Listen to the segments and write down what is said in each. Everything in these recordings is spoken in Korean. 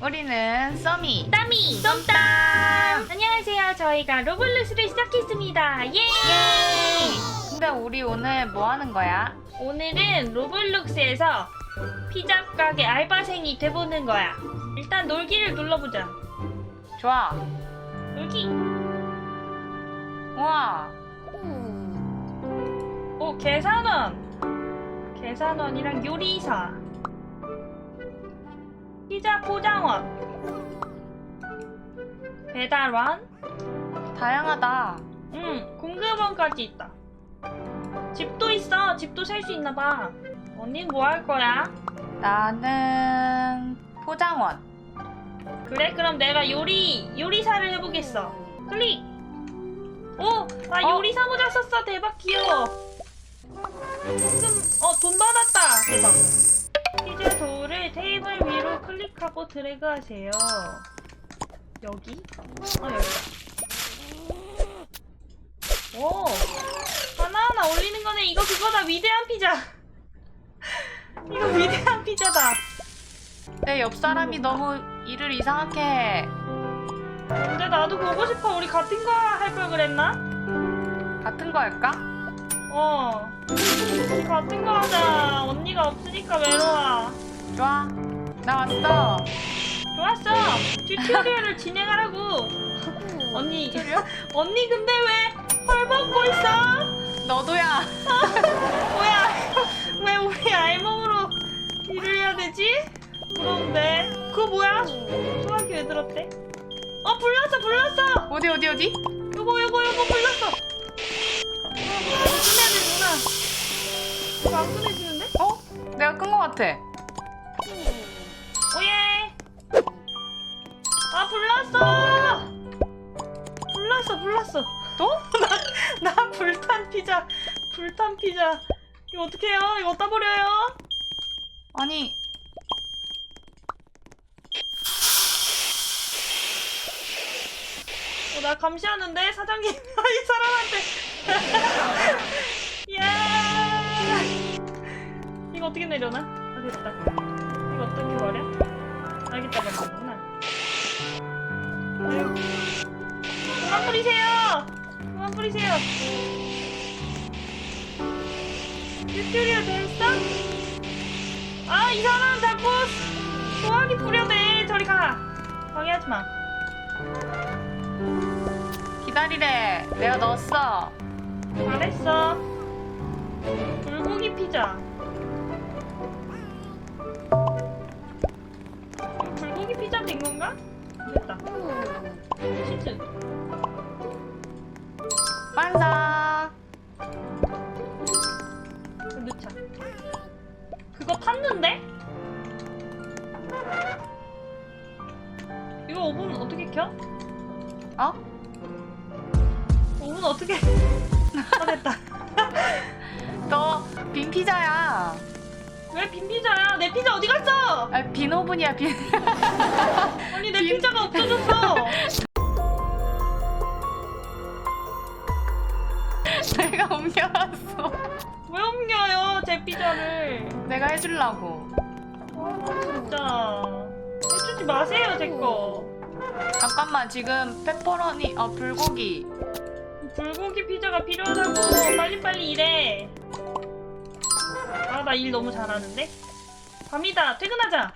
우리는 써미. 땀이. 쏨땀 안녕하세요. 저희가 로블록스를 시작했습니다. 예! 근데 우리 오늘 뭐 하는 거야? 오늘은 로블록스에서 피자 가게 알바생이 돼보는 거야. 일단 놀기를 눌러보자. 좋아. 놀기. 우와. 오 계산원. 계산원이랑 요리사 피자 포장원 배달원 다양하다. 응, 공급원까지 있다. 집도 있어. 집도 살 수 있나 봐. 언니 뭐할 거야? 나는 포장원. 그래, 그럼 내가 요리 요리사를 해보겠어. 클릭. 오, 나 어? 요리사 모자 썼어. 대박 귀여워. 지금 어 돈 받았다. 대박. 피자 도우를 테이블 위로 클릭하고 드래그하세요. 여기? 어 여기다. 오 하나하나 올리는 거네. 이거 그거다. 위대한 피자. 이거 위대한 피자다. 내 옆 사람이 너무 일을 이상하게 해. 근데 나도 보고 싶어. 우리 같은 거 할 걸 그랬나? 같은 거 할까? 어. 같은 거 하자. 언니가 없으니까 외로워. 좋아. 나 왔어. 좋았어. 튜토리얼을 진행하라고. 언니. 언니 근데 왜 헐 벗고 있어? 너도야. 뭐야? 왜 우리 알몸으로 일을 해야 되지? 그런데 그거 뭐야? 소화기 왜 들었대? 어 불났어 불났어. 어디 어디 어디? 요거 요거 요거 불났어. 안 꺼내지는데? 어? 내가 끈 거 같아. 오예. 아 불났어. 불났어 불났어. 또? 나, 나 불탄 피자 불탄 피자. 이거 어떡해요? 이거 어디다 버려요? 아니 어, 나 감시하는데 사장님 이 사람한테. 야. 어떻게 내려나? 아 됐다. 이거 어떻게 버려? 알겠다 버리는구나. 아유. 그만 뿌리세요. 그만 뿌리세요. 튜토리얼 됐어? 아 이 사람 자꾸 소화기 뿌려대. 저리 가. 방해하지 마. 기다리래. 내가 넣었어. 잘했어. 불고기 피자. 피자야. 왜 빈 피자야? 내 피자 어디 갔어? 아, 빈 오븐이야 빈. 아니 내 빈- 피자가 없어졌어. 내가 옮겨놨어. 왜 옮겨요 제 피자를? 내가 해주려고. 아 진짜 해주지 마세요 제 거. 잠깐만 지금 페퍼로니 어 불고기. 불고기 피자가 필요하다고 빨리빨리 일해. 아나일 너무 잘하는데? 밤이다 퇴근하자.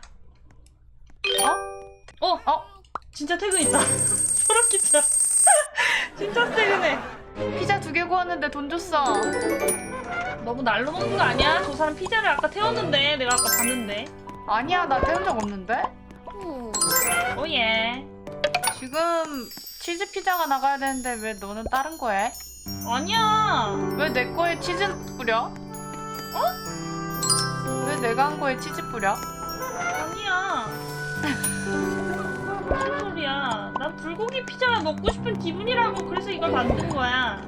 어? 어 어? 진짜 퇴근했다. 소름 끼쳐. 진짜 퇴근해. 피자 두 개 구웠는데 돈 줬어. 너무 날로 먹는 거 아니야? 저 사람 피자를 아까 태웠는데 내가 아까 봤는데. 아니야 나 태운 적 없는데? 오예. 지금 치즈 피자가 나가야 되는데 왜 너는 다른 거 해? 아니야. 왜 내 거에 치즈 뿌려? 어? 왜 내가 한 거에 치즈 뿌려? 아니야. 무슨 소리야? 난 불고기 피자가 먹고 싶은 기분이라고 그래서 이걸 만든 거야.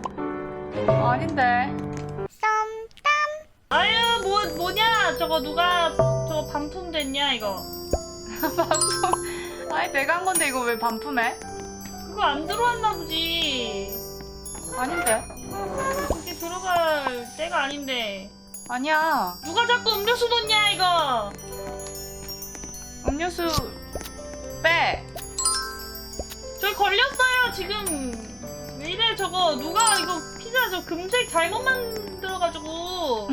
아닌데. 아유 뭐 뭐냐 저거 누가 저거 반품 됐냐 이거 반품. 아니 내가 한 건데 이거 왜 반품해? 그거 안 들어왔나 보지 아닌데. 그게 들어갈 때가 아닌데 아니야. 누가 자꾸 음료수 넣냐 이거? 음료수 걸렸어요 지금. 왜 이래 저거. 누가 이거 피자 저 금색 잘못 만들어가지고.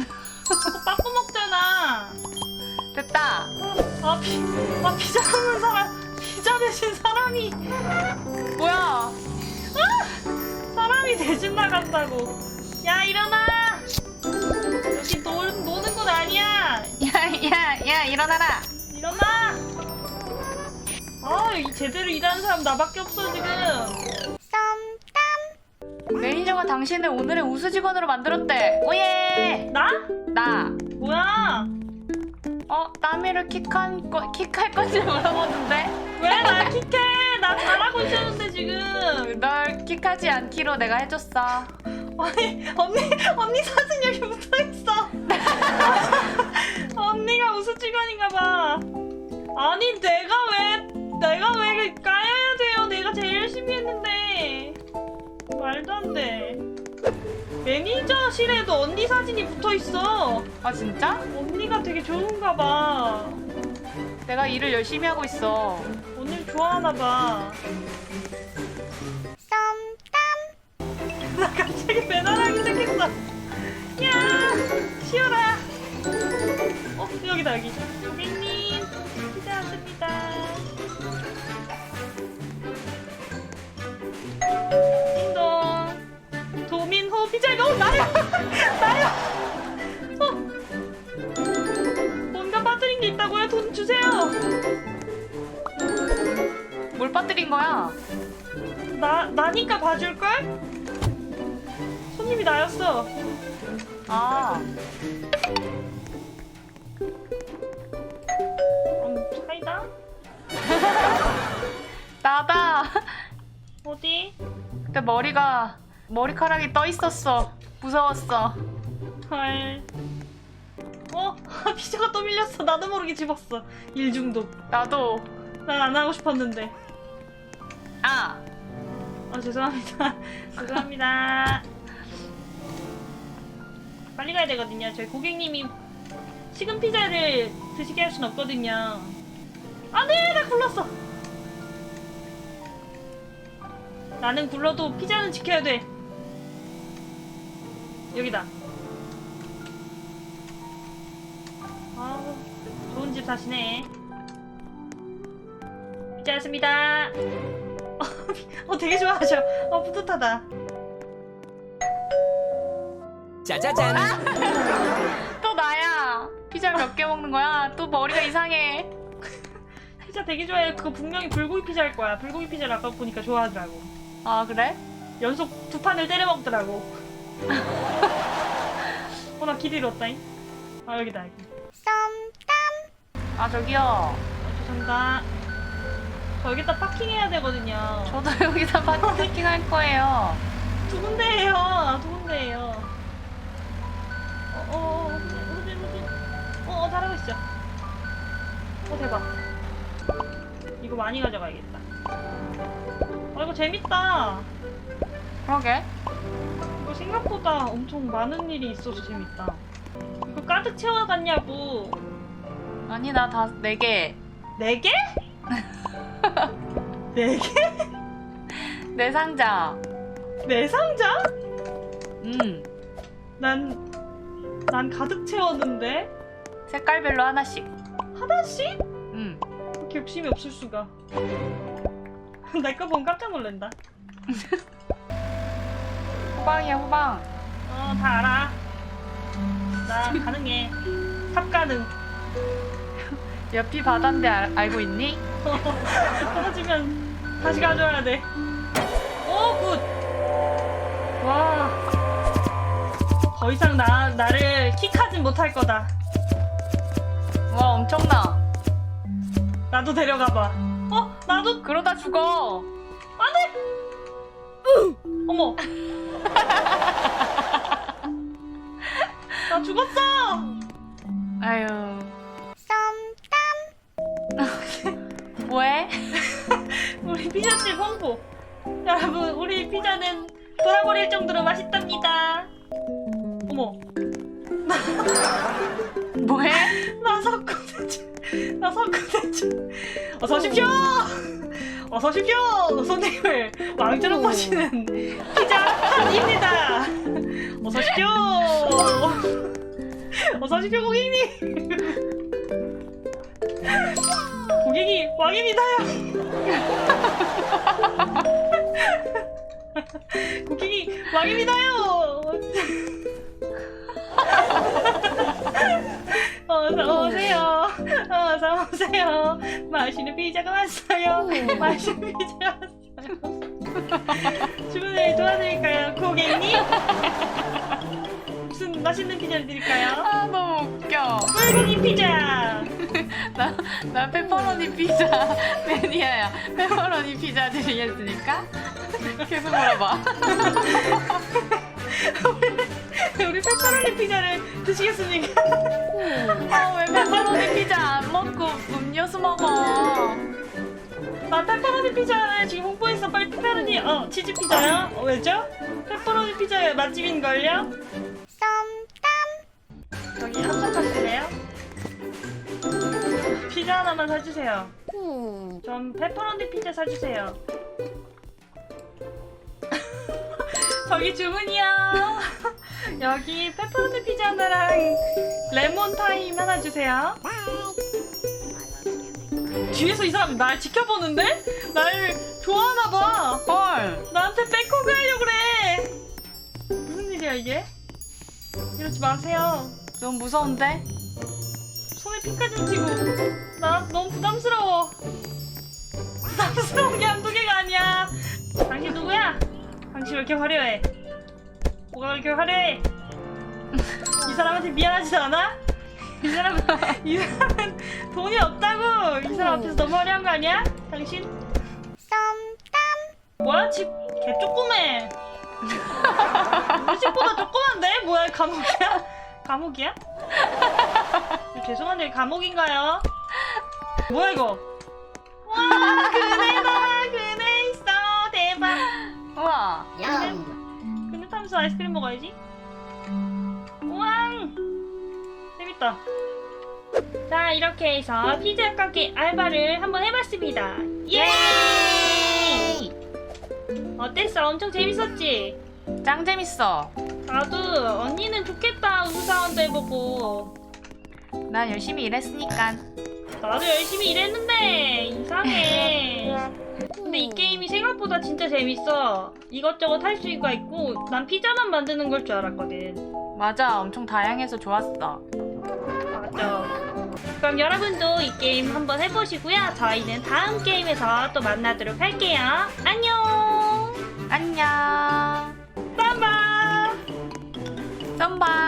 자꾸 빠꾸 먹잖아. 됐다. 아, 피, 아 피자 먹는 사람 피자 대신 사람이. 뭐야? 사람이 대신 나간다고. 야 일어나 여기 노, 노는 건 아니야 야야 야 일어나라. 일어나 아 여기 제대로 일하는 사람 나밖에 없어 지금 매니저가 당신을 오늘의 우수 직원으로 만들었대. 오예. 나? 나. 뭐야 어 따미를 킥한 거 킥할 건지 물어보는데 왜 날 킥해 나 잘하고 있었는데 지금 널 킥하지 않기로 내가 해줬어. 아니 언니 언니 사진 여기 붙어 있어. 언니가 우수 직원인가 봐. 아니 내가 왜 내가 왜 까여야 돼요? 내가 제일 열심히 했는데. 말도 안 돼. 매니저실에도 언니 사진이 붙어 있어. 아 진짜? 언니가 되게 좋은가 봐. 내가 일을 열심히 하고 있어. 언니 좋아하나 봐 나 갑자기 배달하기 시작했어 야 쉬어라 어 여기다 여기. 고객님 피자 왔습니다. 띵동. 도민호 피자 이거 나요. 나요. 어. 뭔가 빠뜨린 게 있다고요? 돈 주세요. 뭘 빠뜨린 거야? 나 나니까 봐줄 걸 손님이 나였어 아 음, 사이다 나다. 어디 그때 머리가 머리카락이 떠 있었어. 무서웠어. 헐. 어? 피자가 또 밀렸어. 나도 모르게 집었어. 일 중독. 나도. 난 안 하고 싶었는데. 아 아 죄송합니다. 죄송합니다. 빨리 가야 되거든요. 저희 고객님이 식은 피자를 드시게 할 순 없거든요. 안돼, 나 굴렀어. 나는 굴러도 피자는 지켜야 돼. 여기다. 아, 좋은 집 사시네. 피자 왔습니다. 어, 되게 좋아하셔. 어, 뿌듯하다. 짜자잔. 또 나야. 피자 몇 개 먹는 거야? 또 머리가 이상해. 피자 되게 좋아해. 그거 분명히 불고기 피자일 거야. 불고기 피자를 아까 보니까 좋아하더라고. 아 그래? 연속 두 판을 때려 먹더라고. 어, 나길 잃었다잉. 아, 여기다, 여기. 아 저기요. 아, 죄송합니다. 저 여기다 파킹해야 되거든요. 저도 여기다 파킹 할 거예요. 두 군데예요. 두 군데예요. 어, 어, 어, 후진, 후진, 후진. 어, 어, 잘하고 있어. 어, 대박. 이거 많이 가져가야겠다. 아, 이거 재밌다. 그러게. 이거 생각보다 엄청 많은 일이 있어서 재밌다. 이거 가득 채워갔냐고. 아니 나 다 네 개. 네 개? 네 개? 네 상자. 네 상자? 음. 난, 난 가득 채웠는데? 색깔별로 하나씩. 하나씩? 음. 그렇게 욕심이 없을 수가. 내 거 보면 깜짝 놀란다. 호방이야 호방. 어, 다 알아. 나 가능해. 삽 가능. 옆이 바다인데 알, 알고 있니? 떨어지면 다시 가져와야 돼. 오, 굿! 와. 더 이상 나, 나를 못할 거다. 와 엄청나. 나도 데려가봐. 어? 나도, 그러다 죽어. 안 돼! 어머. 나 죽었어! 아유. 뭐해? 우리 피자집 홍보. 여러분, 우리 피자는 돌아버릴 정도로 맛있답니다. 어머. 뭐해? 나 석고대주 나 석고대주 어서 오십시오. 어서 오십시오. 손님을 왕처럼 모시는 피자 한입니다. 어서 오십시오. 어서 오십시오 고객님. 고객이 왕입니다요. 고객이 왕입니다요 어서 오세요 어서 오세요 맛있는 피자가 왔어요 맛있는 피자가 왔어요 주문을 도와드릴까요 고객님? 무슨 맛있는 피자를 드릴까요? 아 너무 웃겨. 불고기 피자 나, 나 페퍼로니 피자 매니아야. 페퍼로니 피자 드리겠습니까? 계속 물어봐. 우리 페퍼로니 피자를 드시겠습니까? 아, 왜 페퍼로니 피자 안 먹고 음료수 먹어? 아 페퍼로니 피자를 지금 홍보해서 빨리 페퍼로니 어 치즈 피자요? 어, 왜죠? 페퍼로니 피자 맛집인걸요? 저기 합석하실래요? 피자 하나만 사주세요 전 페퍼로니 피자 사주세요 저기 주문이요 여기 페퍼로니 피자 하나랑 레몬 타임 하나 주세요 뒤에서 이 사람 날 지켜보는데? 날 좋아하나 봐 헐. 나한테 백허그 하려고 그래 무슨 일이야 이게? 이러지 마세요 좀 무서운데? 손에 피까지 튀고 나 너무 부담스러워 부담스러운 게 한두 개가 아니야? 당신 왜 이렇게 화려해? 뭐가 그렇게 화려해? 이 사람한테 미안하지도 않아? 이 사람은 이 사람은 돈이 없다고 이 사람 앞에서 너무 화려한 거 아니야? 당신? 뭐야 집개 조그매 우리 집보다 조그만데? 뭐야 감옥이야? 감옥이야? 죄송한데 감옥인가요? 뭐야 이거? 와 아이스크림 먹어야지 우왕 재밌다 자 이렇게 해서 피자 가게 알바를 한번 해봤습니다 예 어땠어? 엄청 재밌었지? 짱 재밌어. 나도 언니는 좋겠다 우수사원도 해보고 난 열심히 일했으니까. 나도 열심히 일했는데 이상해. 근데 이 게임이 생각보다 진짜 재밌어. 이것저것 할 수가 있고 난 피자만 만드는 걸 줄 알았거든. 맞아. 엄청 다양해서 좋았어. 맞아. 그럼 여러분도 이 게임 한번 해보시고요. 저희는 다음 게임에서 또 만나도록 할게요. 안녕. 안녕. 쌈바. 썸바.